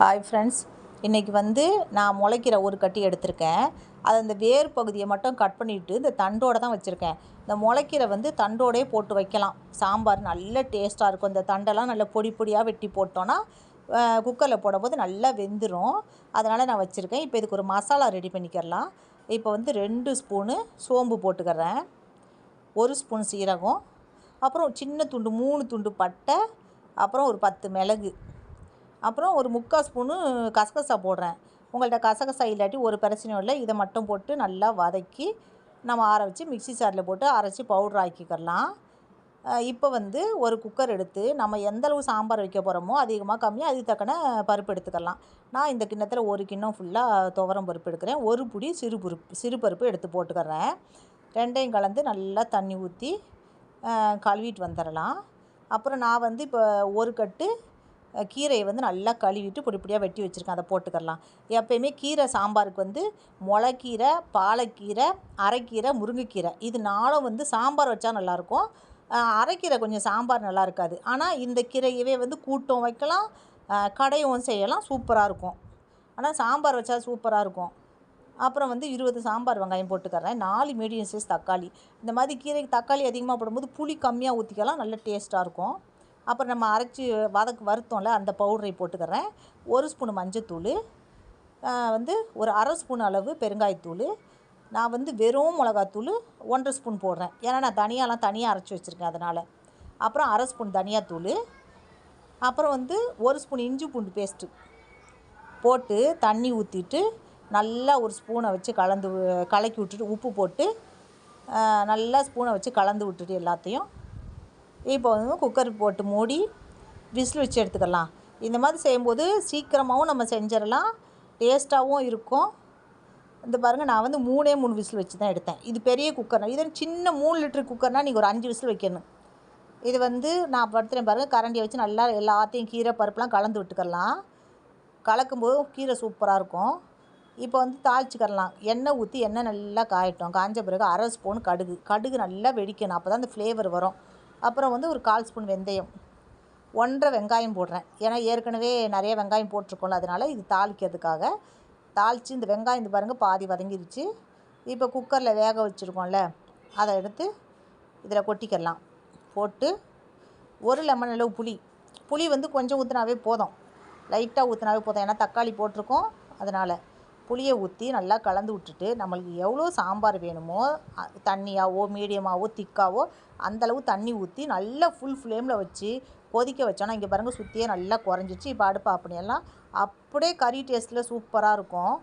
Hi friends இன்றைக்கி வந்து நான் முளைக்கிற ஒரு கட்டி எடுத்திருக்கேன். அது அந்த வேர் பகுதியை மட்டும் கட் பண்ணிவிட்டு இந்த தண்டோடு தான் வச்சுருக்கேன். இந்த முளைக்கீரை வந்து தண்டோடே போட்டு வைக்கலாம். சாம்பார் நல்ல டேஸ்ட்டாக இருக்கும். இந்த தண்டெல்லாம் நல்ல பொடி பொடியாக வெட்டி போட்டோன்னா குக்கரில் போடும்போது நல்லா வெந்துடும் அதனால் நான் வச்சுருக்கேன். இப்போ இதுக்கு ஒரு மசாலா ரெடி பண்ணிக்கிறலாம். இப்போ வந்து ரெண்டு ஸ்பூனு சோம்பு போட்டுக்கிறேன். ஒரு ஸ்பூன் சீரகம். அப்புறம் சின்ன துண்டு மூணு துண்டு பட்டை. அப்புறம் ஒரு பத்து மிளகு. அப்புறம் ஒரு முக்கால் ஸ்பூனு கசகசா போடுறேன். உங்கள்கிட்ட கசகசா இல்லாட்டி ஒரு பிரச்சனையும் இல்லை. இதை மட்டும் போட்டு நல்லா வதக்கி நம்ம ஆற வச்சு மிக்ஸி சாரில் போட்டு அரைச்சி பவுட்ரு ஆக்கிக்கிறலாம் இப்போ வந்து ஒரு குக்கர் எடுத்து நம்ம எந்த அளவு சாம்பார் வைக்க போகிறோமோ அதிகமாக கம்மியாக அதுக்கு தக்கன பருப்பு எடுத்துக்கலாம் நான் இந்த கிண்ணத்தில் ஒரு கிண்ணம் ஃபுல்லாக துவரம் பருப்பு எடுக்கிறேன். ஒரு புடி சிறு பருப்பு சிறு பருப்பு எடுத்து போட்டுக்கிறேன். ரெண்டையும் கலந்து நல்லா தண்ணி ஊற்றி கழுவிட்டு வந்துடலாம். அப்புறம் நான் வந்து இப்போ ஒரு கட்டு கீரையை வந்து நல்லா கழுவிட்டு பொடி பொடியாக வெட்டி வச்சுருக்கேன். அதை போட்டுக்கலாம் எப்பயுமே கீரை சாம்பாருக்கு வந்து முளைக்கீரை பாலக்கீரை அரைக்கீரை முருங்கைக்கீரை. இது நாளும் வந்து சாம்பார் வச்சா நல்லாயிருக்கும் அரைக்கீரை கொஞ்சம் சாம்பார் நல்லா இருக்காது ஆனால் இந்த கீரையவே வந்து கூட்டம் வைக்கலாம் கடையும் செய்யலாம் சூப்பராக இருக்கும். ஆனால் சாம்பார் வச்சா சூப்பராக இருக்கும். அப்புறம் வந்து இருபது சாம்பார் வெங்காயம் போட்டுக்கறேன். நாலு மீடியம் சைஸ் தக்காளி. இந்த மாதிரி கீரைக்கு தக்காளி அதிகமாக போடும்போது புளி கம்மியாக ஊற்றிக்கலாம் நல்ல டேஸ்ட்டாக இருக்கும். அப்புறம் நம்ம அரைச்சி வதக்கு வறுத்தோம்ல அந்த பவுடரை போட்டுக்கிறேன். ஒரு ஸ்பூன் மஞ்சத்தூள் வந்து ஒரு அரை ஸ்பூன் அளவு பெருங்காயத்தூள். நான் வந்து வெறும் மிளகாத்தூள் ஒன்றரை ஸ்பூன் போடுறேன். ஏன்னா நான் தனியாலாம் தனியாக அரைச்சி வச்சுருக்கேன் அதனால். அப்புறம் அரை ஸ்பூன் தனியாத்தூள். அப்புறம் வந்து ஒரு ஸ்பூன் இஞ்சி பூண்டு பேஸ்ட்டு போட்டு தண்ணி ஊற்றிட்டு நல்லா ஒரு ஸ்பூனை வச்சு கலந்து கலக்கி விட்டுட்டு உப்பு போட்டு நல்லா ஸ்பூனை வச்சு கலந்து விட்டுட்டு எல்லாத்தையும் இப்போ வந்து குக்கர் போட்டு மூடி விசில் வச்சு எடுத்துக்கலாம். இந்த மாதிரி செய்யும்போது சீக்கிரமாகவும் நம்ம செஞ்சிடலாம். டேஸ்ட்டாகவும் இருக்கும். இந்த பாருங்கள் நான் வந்து மூணே மூணு விசில் வச்சு தான் எடுத்தேன். இது பெரிய குக்கர் இது சின்ன மூணு லிட்டர் குக்கர்னால் நீங்கள் ஒரு அஞ்சு விசில் வைக்கணும். இது வந்து நான் படுத்துகிறேன் பாருங்கள் கரண்டியை வச்சு நல்லா எல்லாத்தையும் கீரை பருப்புலாம் கலந்து விட்டுக்கலாம். கலக்கும்போது கீரை சூப்பராக இருக்கும். இப்போ வந்து தாளிச்சுக்கரலாம். எண்ணெய் ஊற்றி எண்ணெய் நல்லா காயட்டும். காஞ்ச பிறகு அரை ஸ்பூன் கடுகு. கடுகு நல்லா வெடிக்கணும். அப்போ தான் அந்த ஃப்ளேவர் வரும். அப்புறம் வந்து ஒரு கால் ஸ்பூன் வெந்தயம். ஒன்றரை வெங்காயம் போடுறேன். ஏன்னா ஏற்கனவே நிறைய வெங்காயம் போட்டிருக்கோம்ல அதனால் இது தாளிக்கிறதுக்காக. தாளித்து இந்த வெங்காயம் இந்த பாருங்கள் பாதி வதங்கிருச்சு. இப்போ குக்கரில் வேக வச்சுருக்கோம்ல அதை எடுத்து இதில் கொட்டிக்கிடலாம். போட்டு ஒரு லெமன் அளவு புளி. புளி வந்து கொஞ்சம் ஊற்றினாவே போதும். லைட்டாக ஊற்றினாவே போதும். ஏன்னா தக்காளி போட்டிருக்கோம் அதனால். புளியை ஊற்றி நல்லா கலந்து விட்டுட்டு நம்மளுக்கு எவ்வளோ சாம்பார் வேணுமோ தண்ணியாவோ மீடியமாகவோ திக்காவோ அந்தளவு தண்ணி ஊற்றி நல்லா ஃபுல் ஃப்ளேமில் வச்சு கொதிக்க வச்சோன்னா இங்கே பாருங்கள் சுற்றியே நல்லா குறைஞ்சிச்சு. இப்போ அடுப்பு அப்படியெல்லாம் அப்படியே கறி டேஸ்ட்டில் சூப்பராக இருக்கும்.